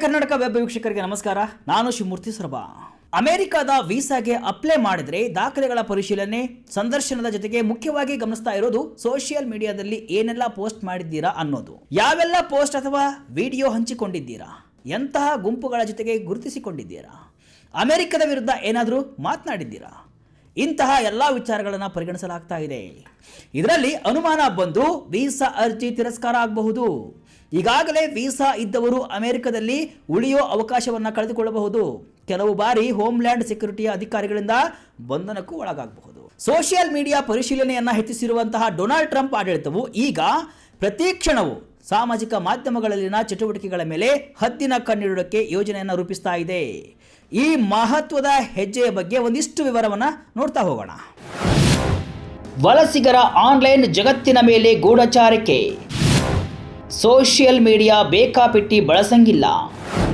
Karnataka web ವೀಕ್ಷಕರಿಗೆ ನಮಸ್ಕಾರ. ನಾನು ಶಿವಮೂರ್ತಿ ಸೊರಬ. ಅಮೆರಿಕದ ವೀಸಾಗೆ ಅಪ್ಲೈ ಮಾಡಿದರೆ ದಾಖಲೆಗಳ ಪರಿಶೀಲನೆ, ಸಂದರ್ಶನದ ಜೊತೆಗೆ ಮುಖ್ಯವಾಗಿ ಗಮನಿಸ್ತಾ ಇರೋದು ಸೋಷಿಯಲ್ ಮೀಡಿಯಾದಲ್ಲಿ ಏನೆಲ್ಲ ಪೋಸ್ಟ್ ಮಾಡಿದ್ದೀರಾ ಅನ್ನೋದು. ಯಾವೆಲ್ಲ ಪೋಸ್ಟ್ ಅಥವಾ ವಿಡಿಯೋ ಹಂಚಿಕೊಂಡಿದ್ದೀರಾ? ಎಂತಹ ಗುಂಪುಗಳ ಜೊತೆಗೆ ಗುರುತಿಸಿಕೊಂಡಿದ್ದೀರಾ? ಅಮೆರಿಕದ ವಿರುದ್ಧ ಏನಾದರೂ ಮಾತನಾಡಿದ್ದೀರಾ? ಇಂತಹ ಎಲ್ಲ ವಿಚಾರಗಳನ್ನು ಪರಿಗಣಿಸಲಾಗ್ತಾ ಇದೆ. ಇದರಲ್ಲಿ ಅನುಮಾನ ಬಂದು ವೀಸಾ ಅರ್ಜಿ ತಿರಸ್ಕಾರ ಆಗಬಹುದು. ಈಗಾಗಲೇ ವೀಸಾ ಇದ್ದವರು ಅಮೆರಿಕದಲ್ಲಿ ಉಳಿಯೋ ಅವಕಾಶವನ್ನು ಕಳೆದುಕೊಳ್ಳಬಹುದು. ಕೆಲವು ಬಾರಿ ಹೋಮ್ಲ್ಯಾಂಡ್ ಸೆಕ್ಯೂರಿಟಿಯ ಅಧಿಕಾರಿಗಳಿಂದ ಬಂಧನಕ್ಕೂ ಒಳಗಾಗಬಹುದು. ಸೋಷಿಯಲ್ ಮೀಡಿಯಾ ಪರಿಶೀಲನೆಯನ್ನು ಹೆಚ್ಚಿಸಿರುವಂತಹ ಡೊನಾಲ್ಡ್ ಟ್ರಂಪ್ ಆಡಳಿತವು ಈಗ ಪ್ರತಿ ಕ್ಷಣವು ಸಾಮಾಜಿಕ ಮಾಧ್ಯಮಗಳಲ್ಲಿನ ಚಟುವಟಿಕೆಗಳ ಮೇಲೆ ಹದ್ದಿನ ಕಣ್ಣಿಡೋಕೆ ಯೋಜನೆಯನ್ನು ರೂಪಿಸ್ತಾ ಇದೆ. ಈ ಮಹತ್ವದ ಹೆಜ್ಜೆಯ ಬಗ್ಗೆ ಒಂದಿಷ್ಟು ವಿವರವನ್ನು ನೋಡ್ತಾ ಹೋಗೋಣ. ವಲಸಿಗರ ಆನ್ಲೈನ್ ಜಗತ್ತಿನ ಮೇಲೆ ಗೂಢಚಾರಿಕೆ. Social media ಬೇಕಾಪಿಟ್ಟಿ ಬಳಸಂಗಿಲ್ಲ.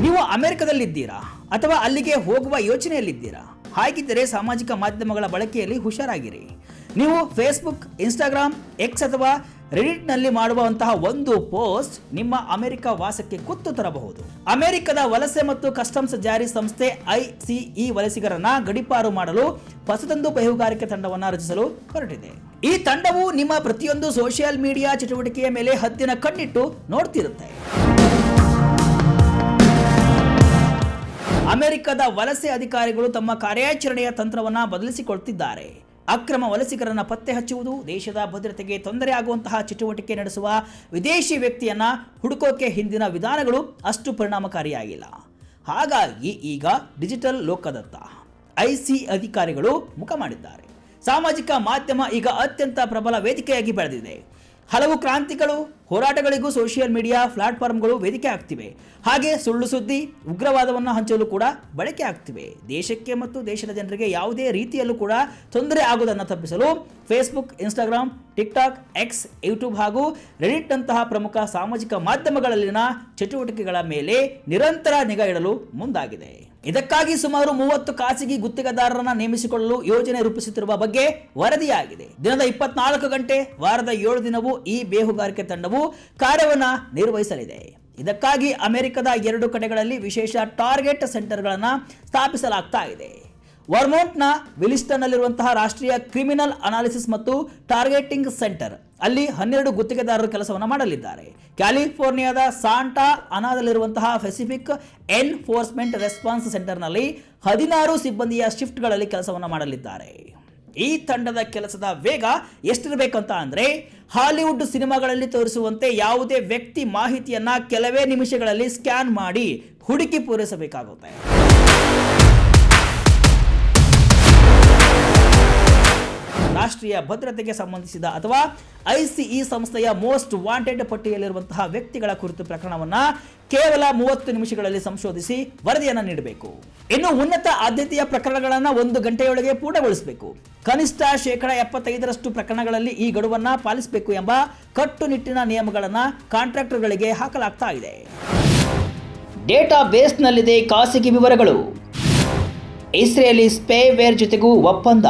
ನೀವು ಅಮೆರಿಕದಲ್ಲಿದ್ದೀರಾ? ಅಥವಾ ಅಲ್ಲಿಗೆ ಹೋಗುವ ಯೋಚನೆಯಲ್ಲಿದ್ದೀರಾ? ಹಾಗಿದ್ದರೆ ಸಾಮಾಜಿಕ ಮಾಧ್ಯಮಗಳ ಬಳಕೆಯಲ್ಲಿ ಹುಷಾರಾಗಿರಿ. ನೀವು ಫೇಸ್ಬುಕ್ ಇನ್ಸ್ಟಾಗ್ರಾಮ್ ಎಕ್ಸ್ ಅಥವಾ ರೆಡಿಟ್ನಲ್ಲಿ ಮಾಡುವಂತಹ ಒಂದು ಪೋಸ್ಟ್ ನಿಮ್ಮ ಅಮೆರಿಕ ವಾಸಕ್ಕೆ ಕುತ್ತು ತರಬಹುದು. ಅಮೆರಿಕದ ವಲಸೆ ಮತ್ತು ಕಸ್ಟಮ್ಸ್ ಜಾರಿ ಸಂಸ್ಥೆ ಐಸಿಇ ವಲಸಿಗರನ್ನ ಗಡಿಪಾರು ಮಾಡಲು ಹೊಸದೊಂದು ಬಹುಗಾರಿಕೆ ತಂಡವನ್ನು ರಚಿಸಲು ಹೊರಟಿದೆ. ಈ ತಂಡವು ನಿಮ್ಮ ಪ್ರತಿಯೊಂದು ಸೋಷಿಯಲ್ ಮೀಡಿಯಾ ಚಟುವಟಿಕೆಯ ಮೇಲೆ ಹದ್ದಿನ ಕಣ್ಣಿಟ್ಟು ನೋಡ್ತಿರುತ್ತೆ. ಅಮೆರಿಕದ ವಲಸೆ ಅಧಿಕಾರಿಗಳು ತಮ್ಮ ಕಾರ್ಯಾಚರಣೆಯ ತಂತ್ರವನ್ನ ಬದಲಿಸಿಕೊಳ್ತಿದ್ದಾರೆ. ಅಕ್ರಮ ವಲಸಿಗರನ್ನು ಪತ್ತೆ ಹಚ್ಚುವುದು ದೇಶದ ಭದ್ರತೆಗೆ ತೊಂದರೆ ಆಗುವಂತಹ ಚಟುವಟಿಕೆ ನಡೆಸುವ ವಿದೇಶಿ ವ್ಯಕ್ತಿಯನ್ನು ಹುಡುಕೋಕೆ ಹಿಂದಿನ ವಿಧಾನಗಳು ಅಷ್ಟು ಪರಿಣಾಮಕಾರಿಯಾಗಿಲ್ಲ. ಹಾಗಾಗಿ ಈಗ ಡಿಜಿಟಲ್ ಲೋಕದತ್ತ ಐಸಿ ಅಧಿಕಾರಿಗಳು ಮುಖ ಮಾಡಿದ್ದಾರೆ. ಸಾಮಾಜಿಕ ಮಾಧ್ಯಮ ಈಗ ಅತ್ಯಂತ ಪ್ರಬಲ ವೇದಿಕೆಯಾಗಿ ಬೆಳೆದಿದೆ. ಹಲವು ಕ್ರಾಂತಿಗಳು, ಹೋರಾಟಗಳಿಗೂ ಸೋಷಿಯಲ್ ಮೀಡಿಯಾ ಪ್ಲಾಟ್ಫಾರ್ಮ್ಗಳು ವೇದಿಕೆ ಆಗ್ತಿವೆ. ಹಾಗೆ ಸುಳ್ಳು ಸುದ್ದಿ, ಉಗ್ರವಾದವನ್ನು ಹಂಚಲು ಕೂಡ ಬಳಕೆ ಆಗ್ತಿವೆ. ದೇಶಕ್ಕೆ ಮತ್ತು ದೇಶದ ಜನರಿಗೆ ಯಾವುದೇ ರೀತಿಯಲ್ಲೂ ಕೂಡ ತೊಂದರೆ ಆಗುವುದನ್ನು ತಪ್ಪಿಸಲು Facebook Instagram TikTok X YouTube ಹಾಗೂ ರೆಡಿಟ್ನಂತಹ ಪ್ರಮುಖ ಸಾಮಾಜಿಕ ಮಾಧ್ಯಮಗಳಲ್ಲಿನ ಚಟುವಟಿಕೆಗಳ ಮೇಲೆ ನಿರಂತರ ನಿಗಾ ಇಡಲು ಮುಂದಾಗಿದೆ. ಇದಕ್ಕಾಗಿ ಸುಮಾರು ಮೂವತ್ತು ಖಾಸಗಿ ಗುತ್ತಿಗೆದಾರರನ್ನ ನೇಮಿಸಿಕೊಳ್ಳಲು ಯೋಜನೆ ರೂಪಿಸುತ್ತಿರುವ ಬಗ್ಗೆ ವರದಿಯಾಗಿದೆ. ದಿನದ ಇಪ್ಪತ್ನಾಲ್ಕು ಗಂಟೆ ವಾರದ ಏಳು ದಿನವೂ ಈ ಬೇಹುಗಾರಿಕೆ ತಂಡವು ಕಾರ್ಯವನ್ನು ನಿರ್ವಹಿಸಲಿದೆ. ಇದಕ್ಕಾಗಿ ಅಮೆರಿಕದ ಎರಡು ಕಡೆಗಳಲ್ಲಿ ವಿಶೇಷ ಟಾರ್ಗೆಟ್ ಸೆಂಟರ್ಗಳನ್ನು ಸ್ಥಾಪಿಸಲಾಗ್ತಾ ಇದೆ. ವರ್ಮೋಂಟ್ನ ವಿಲಿಸ್ಟನ್ನಲ್ಲಿರುವಂತಹ ರಾಷ್ಟ್ರೀಯ ಕ್ರಿಮಿನಲ್ ಅನಾಲಿಸಿಸ್ ಮತ್ತು ಟಾರ್ಗೆಟಿಂಗ್ ಸೆಂಟರ್. ಅಲ್ಲಿ ಹನ್ನೆರಡು ಗುತ್ತಿಗೆದಾರರು ಕೆಲಸವನ್ನು ಮಾಡಲಿದ್ದಾರೆ. ಕ್ಯಾಲಿಫೋರ್ನಿಯಾದ ಸಾಂಟಾ ಅನಾದಲ್ಲಿರುವಂತಹ ಪೆಸಿಫಿಕ್ ಎನ್ಫೋರ್ಸ್ಮೆಂಟ್ ರೆಸ್ಪಾನ್ಸ್ ಸೆಂಟರ್ನಲ್ಲಿ ಹದಿನಾರು ಸಿಬ್ಬಂದಿಯ ಶಿಫ್ಟ್ಗಳಲ್ಲಿ ಕೆಲಸವನ್ನು ಮಾಡಲಿದ್ದಾರೆ. ಈ ತಂಡದ ಕೆಲಸದ ವೇಗ ಎಷ್ಟಿರಬೇಕಂತ ಅಂದರೆ, ಹಾಲಿವುಡ್ ಸಿನಿಮಾಗಳಲ್ಲಿ ತೋರಿಸುವಂತೆ ಯಾವುದೇ ವ್ಯಕ್ತಿ ಮಾಹಿತಿಯನ್ನು ಕೆಲವೇ ನಿಮಿಷಗಳಲ್ಲಿ ಸ್ಕ್ಯಾನ್ ಮಾಡಿ ಹುಡುಕಿ ಪೂರೈಸಬೇಕಾಗುತ್ತೆ. ರಾಷ್ಟ್ರೀಯ ಭದ್ರತೆಗೆ ಸಂಬಂಧಿಸಿದ ಅಥವಾ ಐಸಿಇ ಸಂಸ್ಥೆಯ ಮೋಸ್ಟ್ ವಾಂಟೆಡ್ ಪಟ್ಟಿಯಲ್ಲಿರುವಂತಹ ವ್ಯಕ್ತಿಗಳ ಕುರಿತು ಪ್ರಕರಣವನ್ನ ಕೇವಲ ಮೂವತ್ತು ನಿಮಿಷಗಳಲ್ಲಿ ಸಂಶೋಧಿಸಿ ವರದಿಯನ್ನು ನೀಡಬೇಕು. ಇನ್ನು ಉನ್ನತ ಆದ್ಯತೆಯ ಪ್ರಕರಣಗಳನ್ನು ಒಂದು ಗಂಟೆಯೊಳಗೆ ಪೂರ್ಣಗೊಳಿಸಬೇಕು. ಕನಿಷ್ಠ ಶೇಕಡ ಎಪ್ಪತ್ತೈದರಷ್ಟು ಪ್ರಕರಣಗಳಲ್ಲಿ ಈ ಗಡುವನ್ನ ಪಾಲಿಸಬೇಕು ಎಂಬ ಕಟ್ಟುನಿಟ್ಟಿನ ನಿಯಮಗಳನ್ನು ಕಾಂಟ್ರಾಕ್ಟರ್ಗಳಿಗೆ ಹಾಕಲಾಗ್ತಾ ಇದೆ. ಡೇಟಾ ಬೇಸ್ನಲ್ಲಿದೆ ಖಾಸಗಿ ವಿವರಗಳು. ಇಸ್ರೇಲಿ ಸ್ಪೇವೇರ್ ಜೊತೆಗೂ ಒಪ್ಪಂದ.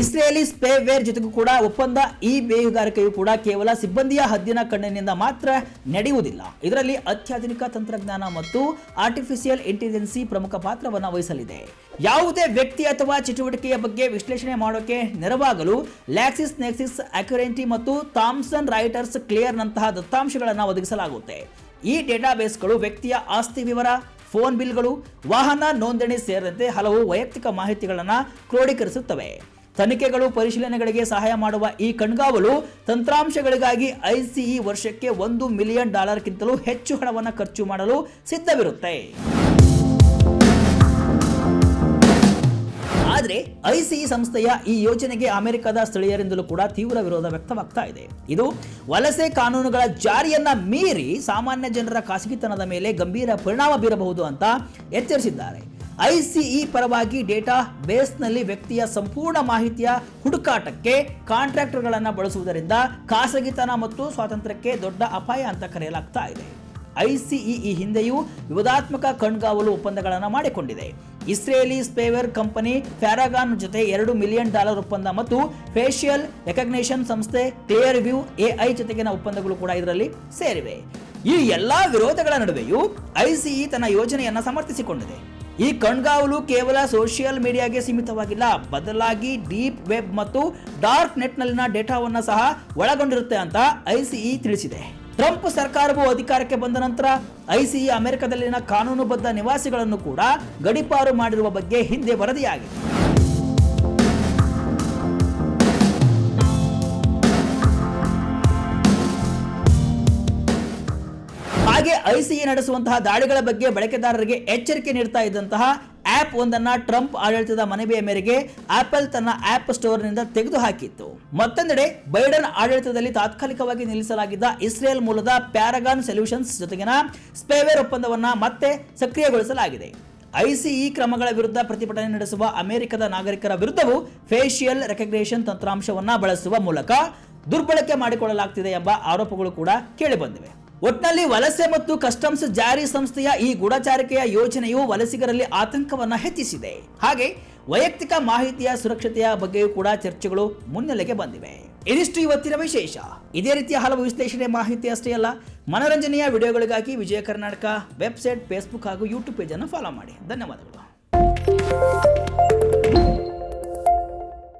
ಇಸ್ರೇಲಿ ಸ್ಪೇವೇರ್ ಜೊತೆಗೂ ಕೂಡ ಒಪ್ಪಂದ ಈ ಬೇಹುಗಾರಿಕೆಯು ಕೂಡ ಕೇವಲ ಸಿಬ್ಬಂದಿಯ ಹದ್ದಿನ ಕಣ್ಣಿನಿಂದ ಮಾತ್ರ ನಡೆಯುವುದಿಲ್ಲ. ಇದರಲ್ಲಿ ಅತ್ಯಾಧುನಿಕ ತಂತ್ರಜ್ಞಾನ ಮತ್ತು ಆರ್ಟಿಫಿಷಿಯಲ್ ಇಂಟೆಲಿಜೆನ್ಸಿ ಪ್ರಮುಖ ಪಾತ್ರವನ್ನು ವಹಿಸಲಿದೆ. ಯಾವುದೇ ವ್ಯಕ್ತಿ ಅಥವಾ ಚಟುವಟಿಕೆಯ ಬಗ್ಗೆ ವಿಶ್ಲೇಷಣೆ ಮಾಡೋಕೆ ನೆರವಾಗಲು ಲ್ಯಾಕ್ಸಿಸ್ ನೆಕ್ಸಿಸ್ ಅಕ್ಯುರೆಂಟಿ ಮತ್ತು ಥಾಮ್ಸನ್ ರೈಟರ್ಸ್ ಕ್ಲಿಯರ್ ನಂತಹ ದತ್ತಾಂಶಗಳನ್ನು ಒದಗಿಸಲಾಗುತ್ತೆ. ಈ ಡೇಟಾಬೇಸ್ಗಳು ವ್ಯಕ್ತಿಯ ಆಸ್ತಿ ವಿವರ, ಫೋನ್ ಬಿಲ್ಗಳು, ವಾಹನ ನೋಂದಣಿ ಸೇರಿದಂತೆ ಹಲವು ವೈಯಕ್ತಿಕ ಮಾಹಿತಿಗಳನ್ನು ಕ್ರೋಢೀಕರಿಸುತ್ತವೆ ತನಿಖೆಗಳು ಪರಿಶೀಲನೆಗಳಿಗೆ ಸಹಾಯ ಮಾಡುವ ಈ ಕಣ್ಗಾವಲು ತಂತ್ರಾಂಶಗಳಿಗಾಗಿ ಐಸಿಇ ವರ್ಷಕ್ಕೆ ಒಂದು ಮಿಲಿಯನ್ ಡಾಲರ್ಗಿಂತಲೂ ಹೆಚ್ಚು ಹಣವನ್ನು ಖರ್ಚು ಮಾಡಲು ಸಿದ್ಧವಿರುತ್ತೆ. ಆದರೆ ಐಸಿಇ ಸಂಸ್ಥೆಯ ಈ ಯೋಜನೆಗೆ ಅಮೆರಿಕದ ಸ್ಥಳೀಯರಿಂದಲೂ ಕೂಡ ತೀವ್ರ ವಿರೋಧ ವ್ಯಕ್ತವಾಗ್ತಾ ಇದೆ. ಇದು ವಲಸೆ ಕಾನೂನುಗಳ ಜಾರಿಯನ್ನ ಮೀರಿ ಸಾಮಾನ್ಯ ಜನರ ಖಾಸಗಿತನದ ಮೇಲೆ ಗಂಭೀರ ಪರಿಣಾಮ ಬೀರಬಹುದು ಅಂತ ಎಚ್ಚರಿಸಿದ್ದಾರೆ. ಐಸಿಇ ಪರವಾಗಿ ಡೇಟಾ ಬೇಸ್ನಲ್ಲಿ ವ್ಯಕ್ತಿಯ ಸಂಪೂರ್ಣ ಮಾಹಿತಿಯ ಹುಡುಕಾಟಕ್ಕೆ ಕಾಂಟ್ರಾಕ್ಟರ್ಗಳನ್ನು ಬಳಸುವುದರಿಂದ ಖಾಸಗಿತನ ಮತ್ತು ಸ್ವಾತಂತ್ರ್ಯಕ್ಕೆ ದೊಡ್ಡ ಅಪಾಯ ಅಂತ ಕರೆಯಲಾಗ್ತಾ ಇದೆ. ಐಸಿಇ ಈ ಹಿಂದೆಯೂ ವಿವಾದಾತ್ಮಕ ಕಣ್ಗಾವಲು ಒಪ್ಪಂದಗಳನ್ನು ಮಾಡಿಕೊಂಡಿದೆ. ಇಸ್ರೇಲಿ ಸ್ಪೇವೇರ್ ಕಂಪನಿ ಫ್ಯಾರಾಗಾನ್ ಜೊತೆ ಎರಡು ಮಿಲಿಯನ್ ಡಾಲರ್ ಒಪ್ಪಂದ ಮತ್ತು ಫೇಷಿಯಲ್ ರೆಕಗ್ನೇಷನ್ ಸಂಸ್ಥೆ ಕ್ಲಿಯರ್ ವ್ಯೂ ಎಐ ಜೊತೆಗಿನ ಒಪ್ಪಂದಗಳು ಕೂಡ ಇದರಲ್ಲಿ ಸೇರಿವೆ. ಈ ಎಲ್ಲಾ ವಿರೋಧಗಳ ನಡುವೆಯೂ ಐಸಿಇ ತನ್ನ ಯೋಜನೆಯನ್ನು ಸಮರ್ಥಿಸಿಕೊಂಡಿದೆ. ಈ ಕಣ್ಗಾವಲು ಕೇವಲ ಸೋಷಿಯಲ್ ಮೀಡಿಯಾಗೆ ಸೀಮಿತವಾಗಿಲ್ಲ, ಬದಲಾಗಿ ಡೀಪ್ ವೆಬ್ ಮತ್ತು ಡಾರ್ಕ್ ನೆಟ್ನಲ್ಲಿನ ಡೇಟಾವನ್ನ ಸಹ ಒಳಗೊಂಡಿರುತ್ತೆ ಅಂತ ಐಸಿಇ ತಿಳಿಸಿದೆ. ಟ್ರಂಪ್ ಸರ್ಕಾರವು ಅಧಿಕಾರಕ್ಕೆ ಬಂದ ನಂತರ ಐಸಿಇ ಅಮೆರಿಕದಲ್ಲಿನ ಕಾನೂನುಬದ್ಧ ನಿವಾಸಿಗಳನ್ನು ಕೂಡ ಗಡಿಪಾರು ಮಾಡಿರುವ ಬಗ್ಗೆ ಹಿಂದೆ ವರದಿಯಾಗಿದೆ. ಹಾಗೆ ನಡೆಸುವಂತಹ ದಾಳಿಗಳ ಬಗ್ಗೆ ಬಳಕೆದಾರರಿಗೆ ಎಚ್ಚರಿಕೆ ನೀಡ್ತಾ ಇದ್ದಂತಹ ಆಪ್ ಒಂದನ್ನ ಟ್ರಂಪ್ ಆಡಳಿತದ ಮನವಿಯ ಮೇರೆಗೆ ಆಪಲ್ ತನ್ನ ಆಪ್ ಸ್ಟೋರ್ನಿಂದ ತೆಗೆದುಹಾಕಿತ್ತು. ಮತ್ತೊಂದೆಡೆ ಬೈಡನ್ ಆಡಳಿತದಲ್ಲಿ ತಾತ್ಕಾಲಿಕವಾಗಿ ನಿಲ್ಲಿಸಲಾಗಿದ್ದ ಇಸ್ರೇಲ್ ಮೂಲದ ಪ್ಯಾರಗಾನ್ ಸೊಲ್ಯೂಷನ್ಸ್ ಜೊತೆಗಿನ ಸ್ಪೇವೇರ್ ಒಪ್ಪಂದವನ್ನು ಮತ್ತೆ ಸಕ್ರಿಯಗೊಳಿಸಲಾಗಿದೆ. ಐಸಿಇ ಕ್ರಮಗಳ ವಿರುದ್ಧ ಪ್ರತಿಭಟನೆ ನಡೆಸುವ ಅಮೆರಿಕದ ನಾಗರಿಕರ ವಿರುದ್ಧವೂ ಫೇಶಿಯಲ್ ರೆಕಗ್ನೇಷನ್ ತಂತ್ರಾಂಶವನ್ನು ಬಳಸುವ ಮೂಲಕ ದುರ್ಬಳಕೆ ಮಾಡಿಕೊಳ್ಳಲಾಗ್ತಿದೆ ಎಂಬ ಆರೋಪಗಳು ಕೂಡ ಕೇಳಿಬಂದಿವೆ ಒಟ್ನಲ್ಲಿ ವಲಸೆ ಮತ್ತು ಕಸ್ಟಮ್ಸ್ ಜಾರಿ ಸಂಸ್ಥೆಯ ಈ ಗೂಢಚಾರಿಕೆಯ ಯೋಜನೆಯು ವಲಸಿಗರಲ್ಲಿ ಆತಂಕವನ್ನ ಹೆಚ್ಚಿಸಿದೆ. ಹಾಗೆ ವೈಯಕ್ತಿಕ ಮಾಹಿತಿಯ ಸುರಕ್ಷತೆಯ ಬಗ್ಗೆಯೂ ಕೂಡ ಚರ್ಚೆಗಳು ಮುನ್ನೆಲೆಗೆ ಬಂದಿವೆ. ಇದಿಷ್ಟು ಇವತ್ತಿನ ವಿಶೇಷ. ಇದೇ ರೀತಿಯ ಹಲವು ವಿಶ್ಲೇಷಣೆ ಮಾಹಿತಿ ಅಷ್ಟೇ ಅಲ್ಲ, ಮನರಂಜನೆಯ ವಿಡಿಯೋಗಳಿಗಾಗಿ ವಿಜಯ ಕರ್ನಾಟಕ ವೆಬ್ಸೈಟ್, ಫೇಸ್ಬುಕ್ ಹಾಗೂ ಯೂಟ್ಯೂಬ್ ಪೇಜನ್ನು ಫಾಲೋ ಮಾಡಿ. ಧನ್ಯವಾದಗಳು.